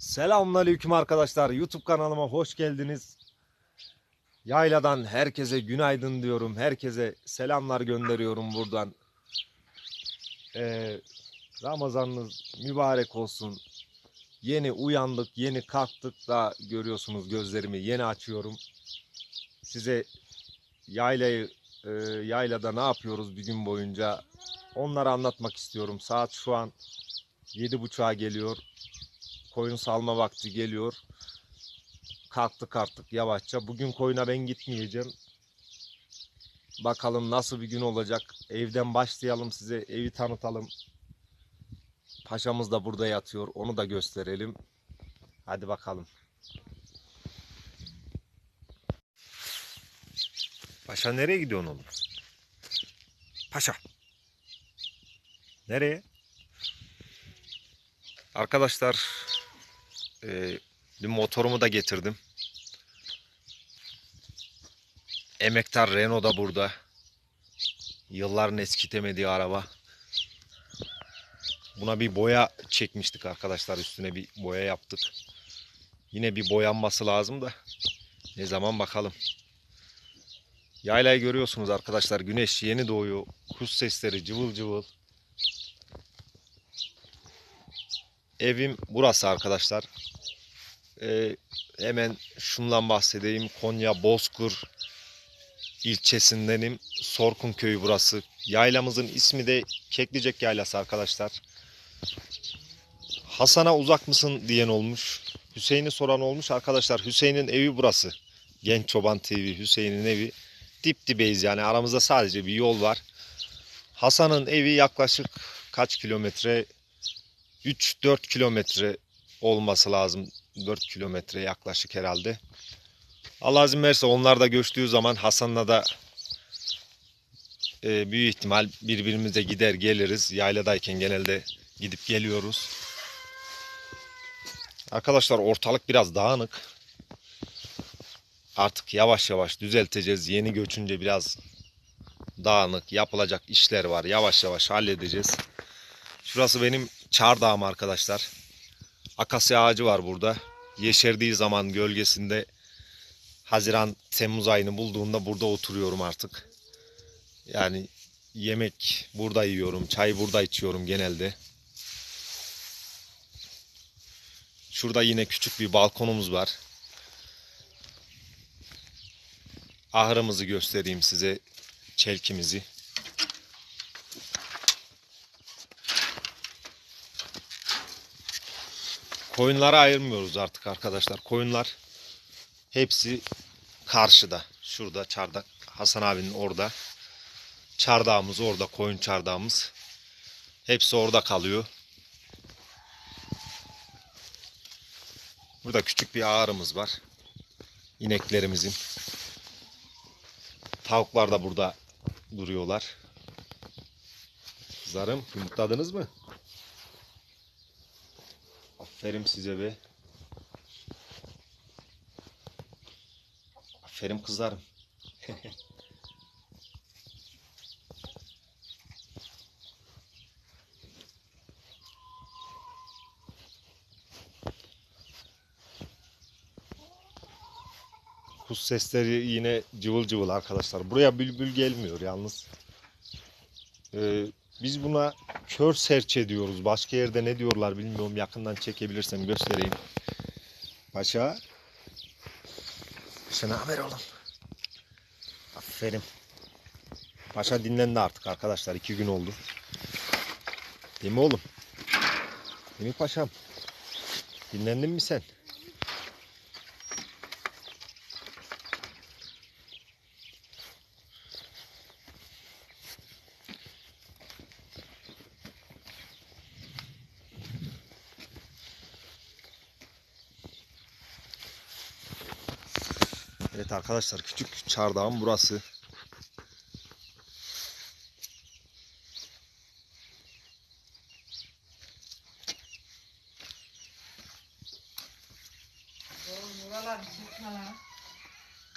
Selamünaleyküm arkadaşlar. YouTube kanalıma hoş geldiniz. Yayladan herkese günaydın diyorum. Herkese selamlar gönderiyorum buradan. Ee, Ramazanınız mübarek olsun. Yeni uyandık, yeni kalktık da görüyorsunuz gözlerimi yeni açıyorum. Size yaylayı e, yaylada ne yapıyoruz bir gün boyunca onları anlatmak istiyorum. Saat şu an 7.30'a geliyor koyun salma vakti geliyor. Kalktık artık yavaşça. Bugün koyuna ben gitmeyeceğim. Bakalım nasıl bir gün olacak. Evden başlayalım size evi tanıtalım. Paşamız da burada yatıyor. Onu da gösterelim. Hadi bakalım. Paşa nereye gidiyorsun oğlum? Paşa. Nereye? Arkadaşlar e, bir motorumu da getirdim. Emektar Renault da burada. Yılların eskitemediği araba. Buna bir boya çekmiştik arkadaşlar. Üstüne bir boya yaptık. Yine bir boyanması lazım da. Ne zaman bakalım. Yaylayı görüyorsunuz arkadaşlar. Güneş yeni doğuyor. Kuş sesleri cıvıl cıvıl. Evim burası arkadaşlar. Ee, hemen şundan bahsedeyim. Konya Bozkır ilçesindenim. Sorkun köyü burası. Yaylamızın ismi de Keklicek Yaylası arkadaşlar. Hasan'a uzak mısın diyen olmuş. Hüseyin'i soran olmuş. Arkadaşlar Hüseyin'in evi burası. Genç Çoban TV Hüseyin'in evi. Dip dibeyiz yani aramızda sadece bir yol var. Hasan'ın evi yaklaşık kaç kilometre 3-4 kilometre olması lazım. 4 kilometre yaklaşık herhalde. Allah izin verirse onlar da göçtüğü zaman Hasan'la da e, büyük ihtimal birbirimize gider geliriz. Yayladayken genelde gidip geliyoruz. Arkadaşlar ortalık biraz dağınık. Artık yavaş yavaş düzelteceğiz. Yeni göçünce biraz dağınık yapılacak işler var. Yavaş yavaş halledeceğiz. Şurası benim çardağım arkadaşlar. Akasya ağacı var burada. Yeşerdiği zaman gölgesinde Haziran Temmuz ayını bulduğunda burada oturuyorum artık. Yani yemek burada yiyorum, çay burada içiyorum genelde. Şurada yine küçük bir balkonumuz var. Ahırımızı göstereyim size, çelkimizi. Koyunları ayırmıyoruz artık arkadaşlar. Koyunlar hepsi karşıda. Şurada çardak Hasan abinin orada. Çardağımız orada koyun çardağımız. Hepsi orada kalıyor. Burada küçük bir ağrımız var. İneklerimizin. Tavuklar da burada duruyorlar. Kızlarım yumurtladınız mı? Aferin size be. Aferin kızlarım. Kuş sesleri yine cıvıl cıvıl arkadaşlar. Buraya bülbül gelmiyor yalnız. Ee, biz buna kör serçe diyoruz. Başka yerde ne diyorlar bilmiyorum. Yakından çekebilirsem göstereyim. Paşa. Paşa haber oğlum? Aferin. Paşa dinlendi artık arkadaşlar. iki gün oldu. Değil mi oğlum? Değil mi paşam? Dinlendin mi sen? Evet arkadaşlar küçük çardağım burası.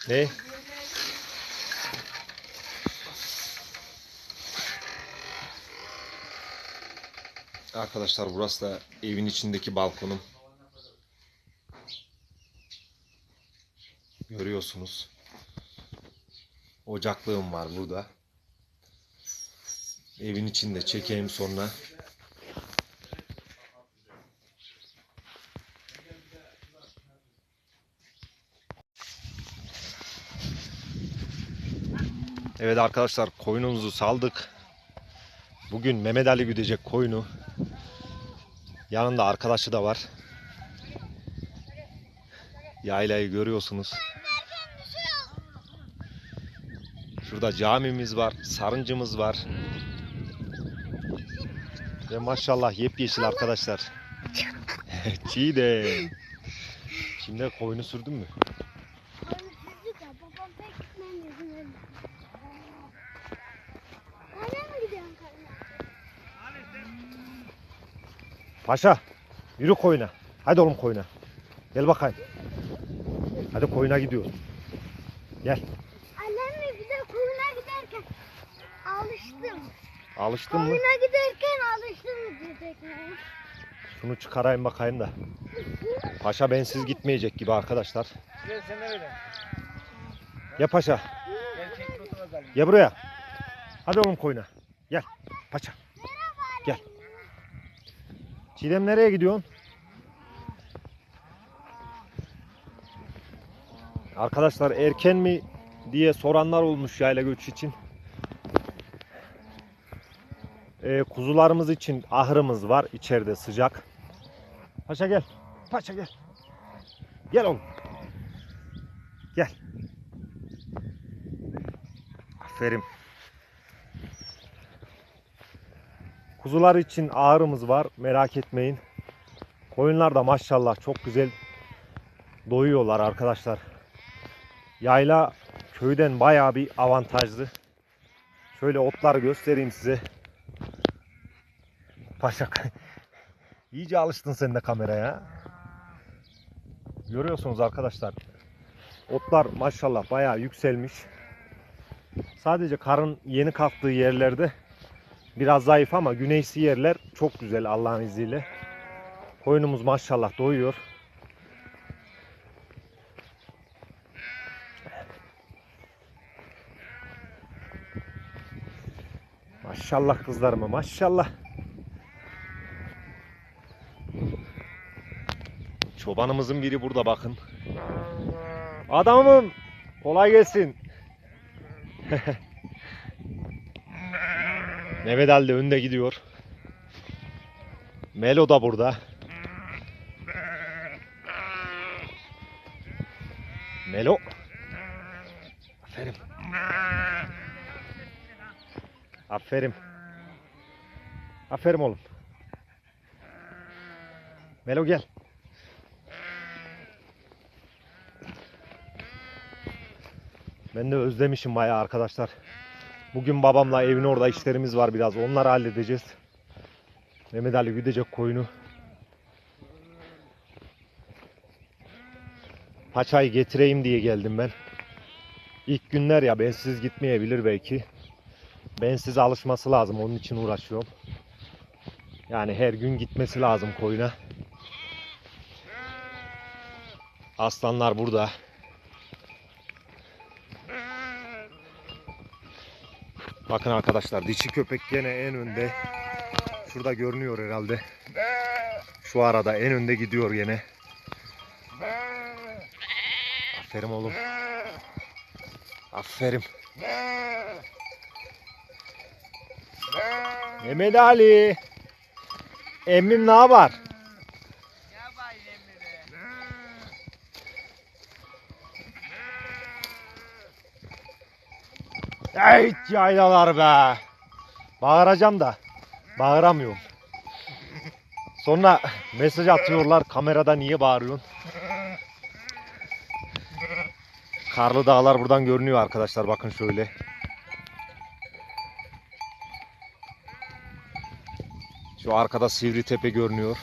Ne? Arkadaşlar burası da evin içindeki balkonum. Görüyorsunuz. Ocaklığım var burada. Evin içinde çekeyim sonra. Evet arkadaşlar koyunumuzu saldık. Bugün Mehmet Ali güdecek koyunu. Yanında arkadaşı da var. Yaylayı görüyorsunuz. Şurada camimiz var, sarıncımız var. Ve maşallah yepyeşil arkadaşlar. Çiğ de. Şimdi koyunu sürdün mü? Paşa yürü koyuna. Hadi oğlum koyuna. Gel bakayım. Hadi koyuna gidiyoruz. Annemle bize kuyuna giderken alıştım. Alıştın mı? Kuyuna giderken alıştım bize tekneye. Şunu çıkarayım bakayım da. Paşa bensiz gitmeyecek gibi arkadaşlar. Gel sen nereden? Gel paşa. Gel çek fotoğraf alalım. Gel buraya. Hadi oğlum koyuna. Gel. Paşa. Gel. Çiğdem nereye gidiyorsun? Arkadaşlar erken mi diye soranlar olmuş yayla göç için. Ee, kuzularımız için ahırımız var içeride sıcak. Paşa gel. Paşa gel. Gel oğlum. Gel. Aferin. Kuzular için ağrımız var. Merak etmeyin. Koyunlar da maşallah çok güzel doyuyorlar arkadaşlar. Yayla köyden bayağı bir avantajlı. Şöyle otları göstereyim size. Paşa iyice alıştın sen de kameraya. Görüyorsunuz arkadaşlar. Otlar maşallah bayağı yükselmiş. Sadece karın yeni kalktığı yerlerde biraz zayıf ama güneysi yerler çok güzel Allah'ın izniyle. Koyunumuz maşallah doyuyor. Maşallah kızlarıma maşallah. Çobanımızın biri burada bakın. Adamım kolay gelsin. Mehmet Ali de önde gidiyor. Melo da burada. Melo. Aferin. Aferin. Aferin oğlum. Melo gel. Ben de özlemişim bayağı arkadaşlar. Bugün babamla evin orada işlerimiz var biraz. Onları halledeceğiz. Mehmet Ali güdecek koyunu. Paçayı getireyim diye geldim ben. İlk günler ya bensiz gitmeyebilir belki. Bensiz alışması lazım. Onun için uğraşıyorum. Yani her gün gitmesi lazım koyuna. Aslanlar burada. Bakın arkadaşlar dişi köpek gene en önde. Şurada görünüyor herhalde. Şu arada en önde gidiyor gene. Aferin oğlum. Aferin. Mehmet Ali. Emmim ne yapar? Ey yaylalar be. Bağıracağım da bağıramıyorum. Sonra mesaj atıyorlar kamerada niye bağırıyorsun? Karlı dağlar buradan görünüyor arkadaşlar bakın şöyle. Şu arkada Sivri Tepe görünüyor.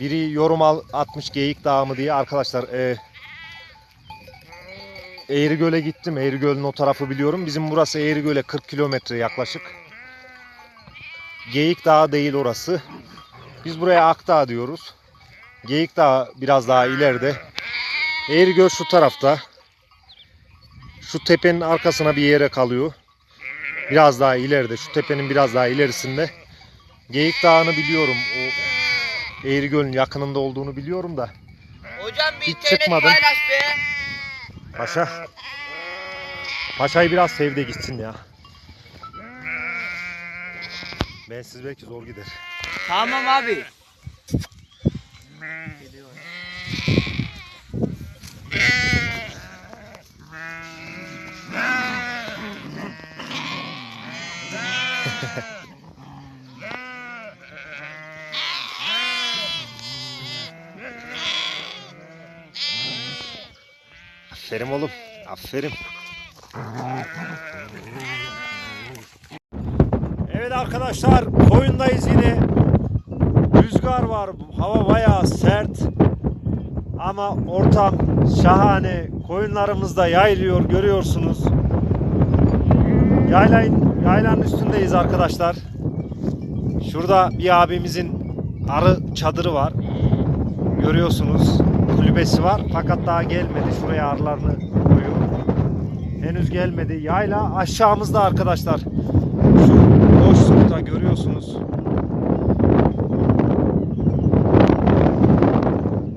Biri yorum al, atmış Geyik Dağı mı diye arkadaşlar e, Eğrigöl'e gittim. Eğrigöl'ün o tarafı biliyorum. Bizim burası Eğrigöl'e 40 kilometre yaklaşık. Geyik Dağı değil orası. Biz buraya Akdağ diyoruz. Geyik Dağı biraz daha ileride. Eğrigöl şu tarafta. Şu tepenin arkasına bir yere kalıyor. Biraz daha ileride. Şu tepenin biraz daha ilerisinde. Geyik Dağı'nı biliyorum. O Eğrigöl'ün yakınında olduğunu biliyorum da. Hocam bir Hiç internet çıkmadım. paylaş be. Paşa. Paşa'yı biraz sevde gitsin ya. Bensiz belki zor gider. Tamam abi. Aferin oğlum. Aferin. Evet arkadaşlar koyundayız yine. Rüzgar var. Hava bayağı sert. Ama ortam şahane. Koyunlarımız da yaylıyor görüyorsunuz. Yaylayın, yaylanın üstündeyiz arkadaşlar. Şurada bir abimizin arı çadırı var. Görüyorsunuz kulübesi var fakat daha gelmedi. Şuraya arılarını koyuyor. Henüz gelmedi. Yayla aşağımızda arkadaşlar. Şu boşlukta görüyorsunuz.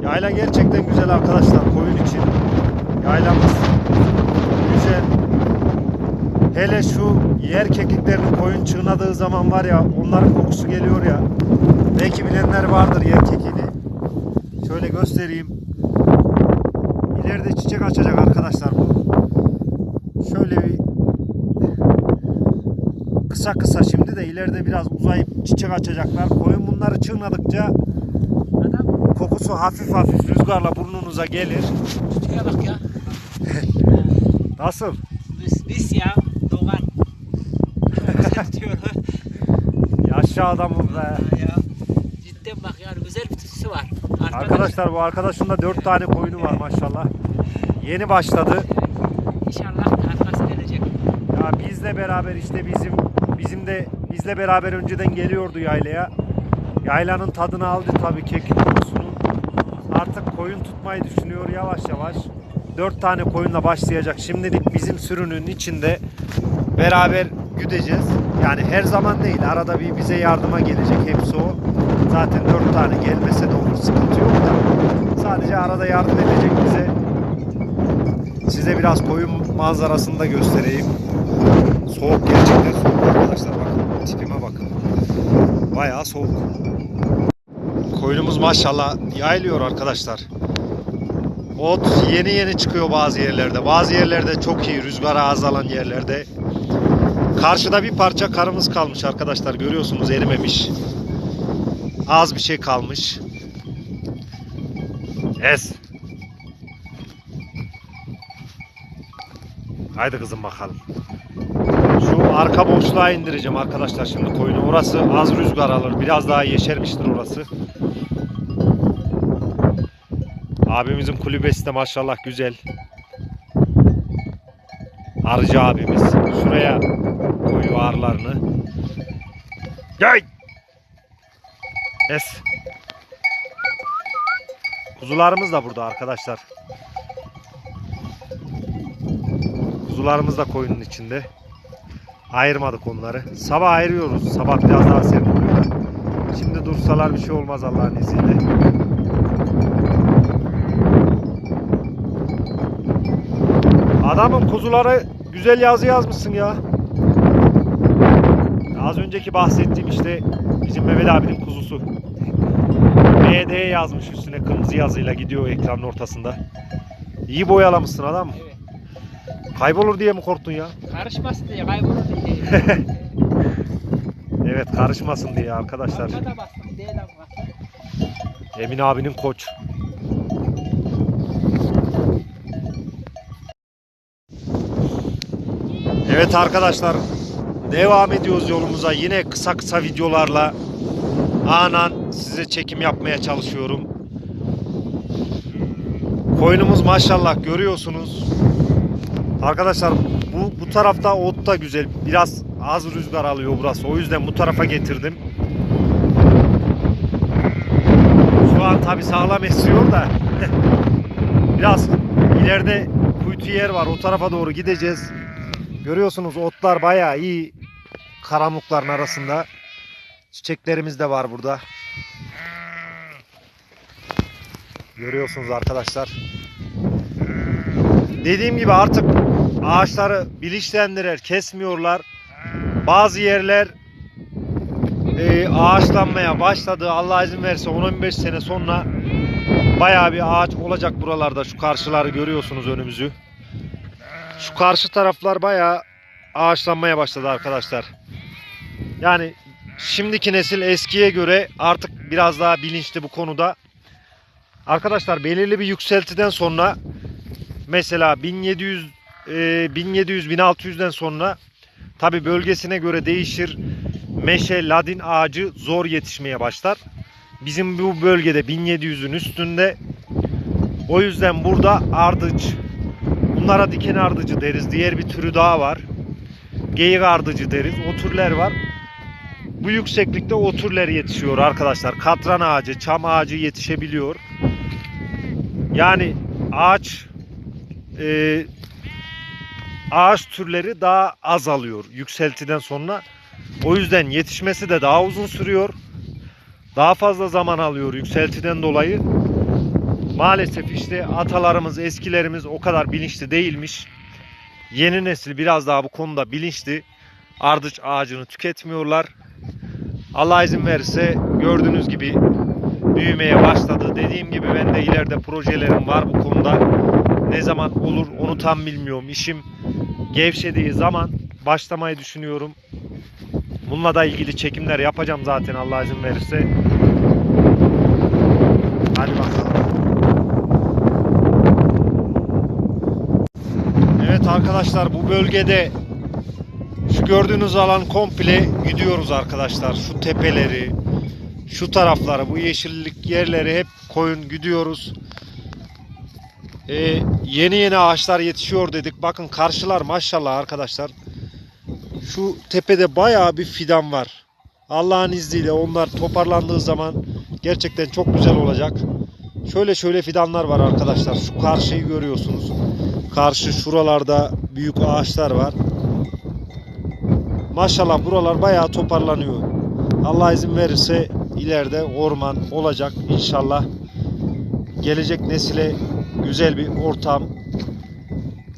Yayla gerçekten güzel arkadaşlar koyun için. Yaylamız güzel. Hele şu yer kekiklerini koyun çığnadığı zaman var ya onların kokusu geliyor ya. Belki bilenler vardır yer kekiğini. Şöyle göstereyim. İleride çiçek açacak arkadaşlar bu. Şöyle bir kısa kısa şimdi de ileride biraz uzayıp çiçek açacaklar. Koyun bunları çığnadıkça kokusu hafif hafif rüzgarla burnunuza gelir. Şuraya bak ya. Nasıl? Biz, biz ya. Doğan. Çok güzel diyor. Yaşlı adamım be. Ha ya. Cidden bak yani güzel bir tütsüsü var. Arkadaşlar bu arkadaşın da 4 tane koyunu var maşallah. Yeni başladı. İnşallah arkası gelecek. Ya bizle beraber işte bizim bizim de bizle beraber önceden geliyordu yaylaya. Yaylanın tadını aldı tabii kekik kokusunu. Artık koyun tutmayı düşünüyor yavaş yavaş. Dört tane koyunla başlayacak. Şimdilik bizim sürünün içinde beraber güdeceğiz. Yani her zaman değil. Arada bir bize yardıma gelecek. Hepsi o. Zaten dört tane gelmese de olur. Sıkıntı yok da. Sadece arada yardım edecek bize. Size biraz koyun manzarasını da göstereyim. Soğuk gerçekten soğuk arkadaşlar. Bakın tipime bakın. Bayağı soğuk. Koyunumuz maşallah yaylıyor arkadaşlar. Ot yeni yeni çıkıyor bazı yerlerde. Bazı yerlerde çok iyi rüzgara azalan yerlerde. Karşıda bir parça karımız kalmış arkadaşlar. Görüyorsunuz erimemiş. Az bir şey kalmış. Es. Haydi kızım bakalım. Şu arka boşluğa indireceğim arkadaşlar şimdi koyunu. Orası az rüzgar alır. Biraz daha yeşermiştir orası. Abimizin kulübesi de maşallah güzel. Arıcı abimiz. Şuraya koyuyor arılarını. Gel. Es. Kuzularımız da burada arkadaşlar. Kuzularımız da koyunun içinde. Ayırmadık onları. Sabah ayırıyoruz. Sabah biraz daha serin oluyor. Şimdi dursalar bir şey olmaz Allah'ın izniyle. Adamın kuzuları güzel yazı yazmışsın ya. Az önceki bahsettiğim işte bizim Mehmet abinin kuzusu. MD yazmış üstüne kırmızı yazıyla gidiyor ekranın ortasında. İyi boyalamışsın adam. Evet. Kaybolur diye mi korktun ya? Karışmasın diye kaybolur diye. Evet karışmasın diye arkadaşlar. Emin abinin koç. Evet arkadaşlar devam ediyoruz yolumuza yine kısa kısa videolarla anan size çekim yapmaya çalışıyorum. Koyunumuz maşallah görüyorsunuz. Arkadaşlar bu bu tarafta ot da güzel. Biraz az rüzgar alıyor burası. O yüzden bu tarafa getirdim. Şu an tabi sağlam esiyor da biraz İleride kuytu yer var. O tarafa doğru gideceğiz. Görüyorsunuz otlar bayağı iyi. Karanlıkların arasında. Çiçeklerimiz de var burada. Görüyorsunuz arkadaşlar. Dediğim gibi artık ağaçları bilinçlendirer, kesmiyorlar. Bazı yerler e, ağaçlanmaya başladı. Allah izin verirse 10-15 sene sonra bayağı bir ağaç olacak buralarda. Şu karşıları görüyorsunuz önümüzü. Şu karşı taraflar bayağı ağaçlanmaya başladı arkadaşlar. Yani şimdiki nesil eskiye göre artık biraz daha bilinçli bu konuda. Arkadaşlar belirli bir yükseltiden sonra mesela 1700 e, 1700 1600'den sonra tabi bölgesine göre değişir. Meşe, ladin ağacı zor yetişmeye başlar. Bizim bu bölgede 1700'ün üstünde. O yüzden burada ardıç, bunlara diken ardıcı deriz. Diğer bir türü daha var. Geyik ardıcı deriz. O türler var. Bu yükseklikte o türler yetişiyor arkadaşlar. Katran ağacı, çam ağacı yetişebiliyor. Yani ağaç e, ağaç türleri daha azalıyor yükseltiden sonra. O yüzden yetişmesi de daha uzun sürüyor. Daha fazla zaman alıyor yükseltiden dolayı. Maalesef işte atalarımız, eskilerimiz o kadar bilinçli değilmiş. Yeni nesil biraz daha bu konuda bilinçli. Ardıç ağacını tüketmiyorlar. Allah izin verirse gördüğünüz gibi büyümeye başladı. Dediğim gibi ben de ileride projelerim var bu konuda. Ne zaman olur onu tam bilmiyorum. İşim gevşediği zaman başlamayı düşünüyorum. Bununla da ilgili çekimler yapacağım zaten Allah izin verirse. Hadi bakalım. Evet arkadaşlar bu bölgede şu gördüğünüz alan komple gidiyoruz arkadaşlar. Şu tepeleri, şu tarafları, bu yeşillik yerleri hep koyun gidiyoruz. Ee, yeni yeni ağaçlar yetişiyor dedik. Bakın karşılar maşallah arkadaşlar. Şu tepede bayağı bir fidan var. Allah'ın izniyle onlar toparlandığı zaman gerçekten çok güzel olacak. Şöyle şöyle fidanlar var arkadaşlar. Şu karşıyı görüyorsunuz. Karşı şuralarda büyük ağaçlar var. Maşallah buralar bayağı toparlanıyor. Allah izin verirse ileride orman olacak inşallah. Gelecek nesile güzel bir ortam.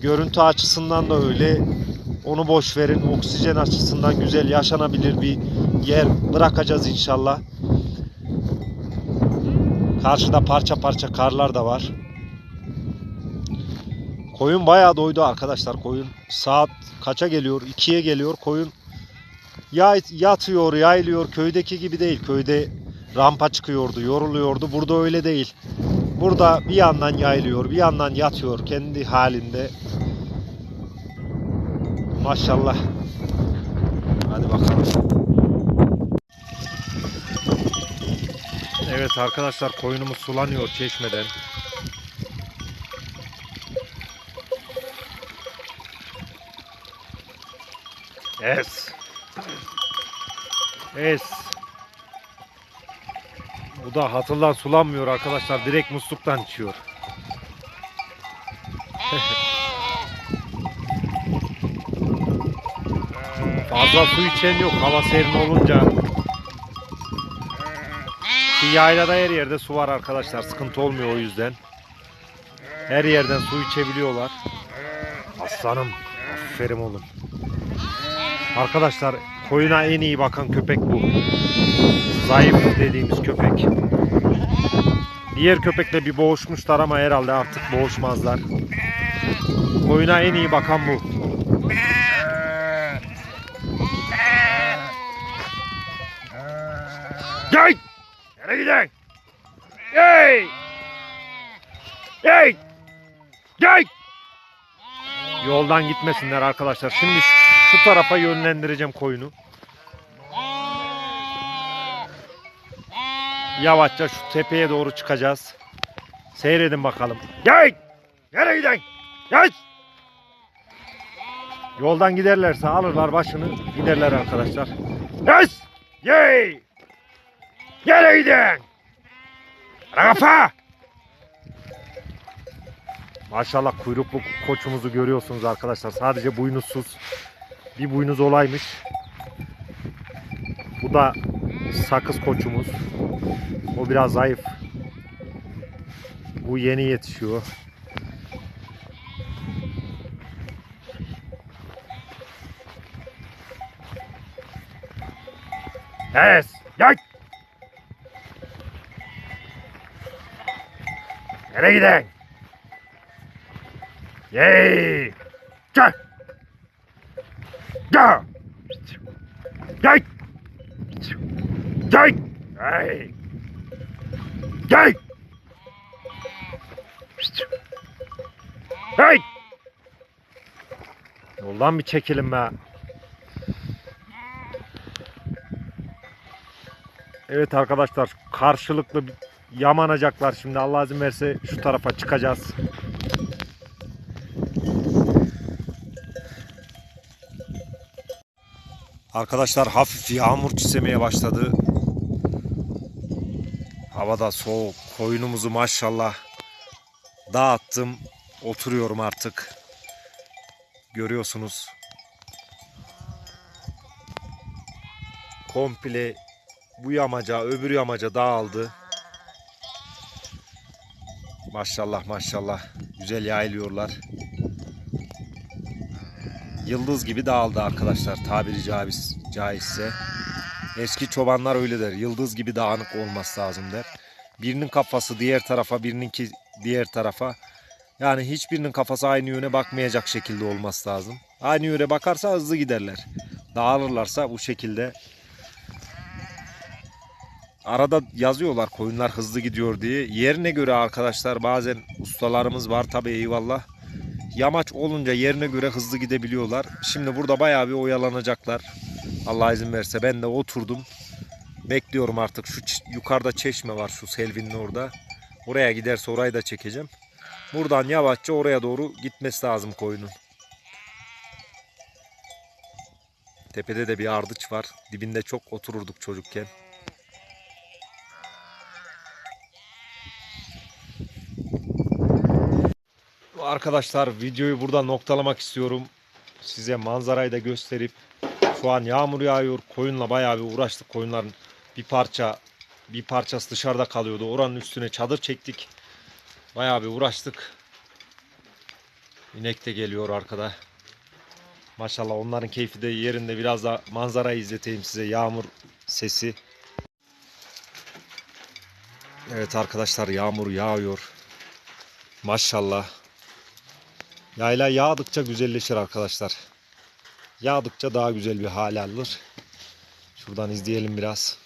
Görüntü açısından da öyle. Onu boş verin. Oksijen açısından güzel yaşanabilir bir yer bırakacağız inşallah. Karşıda parça parça karlar da var. Koyun bayağı doydu arkadaşlar koyun. Saat kaça geliyor? 2'ye geliyor koyun. Ya yatıyor, yaylıyor. Köydeki gibi değil. Köyde rampa çıkıyordu, yoruluyordu. Burada öyle değil. Burada bir yandan yaylıyor, bir yandan yatıyor kendi halinde. Maşallah. Hadi bakalım. Evet arkadaşlar koyunumuz sulanıyor çeşmeden. Es. Es. Bu da hatırdan sulanmıyor arkadaşlar. Direkt musluktan içiyor. Fazla su içen yok. Hava serin olunca. Ki yaylada her yerde su var arkadaşlar. Sıkıntı olmuyor o yüzden. Her yerden su içebiliyorlar. Aslanım. Aferin oğlum. Arkadaşlar koyuna en iyi bakan köpek bu. Zayıf dediğimiz köpek. Diğer köpekle bir boğuşmuşlar ama herhalde artık boğuşmazlar. Koyuna en iyi bakan bu. Gel! Nereye gidiyorsun? Hey! Hey! Gel! Yoldan gitmesinler arkadaşlar. Şimdi şu tarafa yönlendireceğim koyunu. Yavaşça şu tepeye doğru çıkacağız. Seyredin bakalım. Gel! Nereye gidiyorsun? Gel! Yoldan giderlerse alırlar başını giderler arkadaşlar. Yes! Yey! Nereye gidiyorsun? Rafa! Maşallah kuyruklu koçumuzu görüyorsunuz arkadaşlar. Sadece buynuzsuz. Bir buynuz olaymış. Bu da sakız koçumuz. O biraz zayıf. Bu yeni yetişiyor. Es! Gel! Nereye giden? Yey! Gel! Gel! Gel! Gel! Hey! Gel! Hey! Yoldan bir çekilin be. Evet arkadaşlar karşılıklı yamanacaklar şimdi Allah izin verirse şu tarafa çıkacağız. Arkadaşlar hafif yağmur çisemeye başladı. Havada soğuk. Koyunumuzu maşallah dağıttım. Oturuyorum artık. Görüyorsunuz. Komple bu yamaca öbür yamaca dağıldı. Maşallah maşallah. Güzel yayılıyorlar. Yıldız gibi dağıldı arkadaşlar tabiri caiz, caizse. Eski çobanlar öyle der. Yıldız gibi dağınık olması lazım der. Birinin kafası diğer tarafa, birininki diğer tarafa. Yani hiçbirinin kafası aynı yöne bakmayacak şekilde olması lazım. Aynı yöne bakarsa hızlı giderler. Dağılırlarsa bu şekilde arada yazıyorlar koyunlar hızlı gidiyor diye. Yerine göre arkadaşlar bazen ustalarımız var tabi eyvallah. Yamaç olunca yerine göre hızlı gidebiliyorlar. Şimdi burada bayağı bir oyalanacaklar. Allah izin verirse ben de oturdum. Bekliyorum artık şu yukarıda çeşme var şu Selvin'in orada. Oraya giderse orayı da çekeceğim. Buradan yavaşça oraya doğru gitmesi lazım koyunun. Tepede de bir ardıç var. Dibinde çok otururduk çocukken. Arkadaşlar videoyu burada noktalamak istiyorum. Size manzarayı da gösterip şu an yağmur yağıyor. Koyunla bayağı bir uğraştık. Koyunların bir parça bir parçası dışarıda kalıyordu. Oranın üstüne çadır çektik. Bayağı bir uğraştık. İnek de geliyor arkada. Maşallah onların keyfi de yerinde. Biraz da manzarayı izleteyim size. Yağmur sesi. Evet arkadaşlar yağmur yağıyor. Maşallah. Yayla yağdıkça güzelleşir arkadaşlar. Yağdıkça daha güzel bir hal alır. Şuradan izleyelim biraz.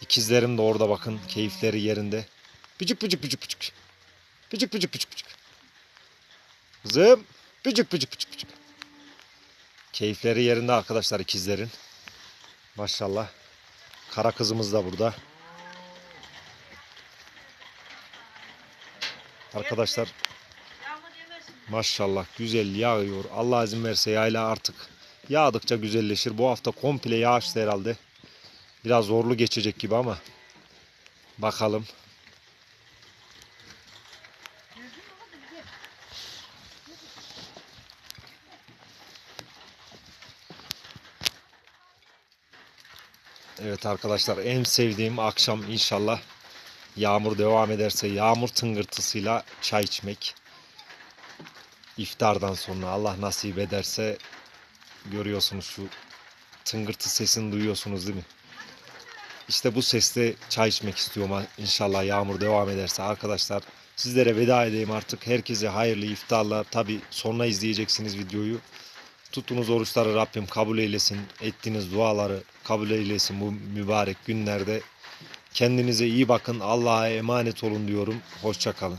İkizlerim de orada bakın. Keyifleri yerinde. Bıcık bıcık bıcık bıcık. Bıcık bıcık bıcık bıcık. Kızım. Bıcık bıcık bıcık bıcık. Keyifleri yerinde arkadaşlar ikizlerin. Maşallah. Kara kızımız da burada. Arkadaşlar Maşallah güzel yağıyor. Allah izin verse yayla artık yağdıkça güzelleşir. Bu hafta komple yağışlı herhalde. Biraz zorlu geçecek gibi ama bakalım. Evet arkadaşlar en sevdiğim akşam inşallah yağmur devam ederse yağmur tıngırtısıyla çay içmek iftardan sonra Allah nasip ederse görüyorsunuz şu tıngırtı sesini duyuyorsunuz değil mi? İşte bu sesle çay içmek istiyorum inşallah yağmur devam ederse arkadaşlar. Sizlere veda edeyim artık. Herkese hayırlı iftarlar. Tabi sonra izleyeceksiniz videoyu. Tuttuğunuz oruçları Rabbim kabul eylesin. Ettiğiniz duaları kabul eylesin bu mübarek günlerde. Kendinize iyi bakın. Allah'a emanet olun diyorum. Hoşçakalın.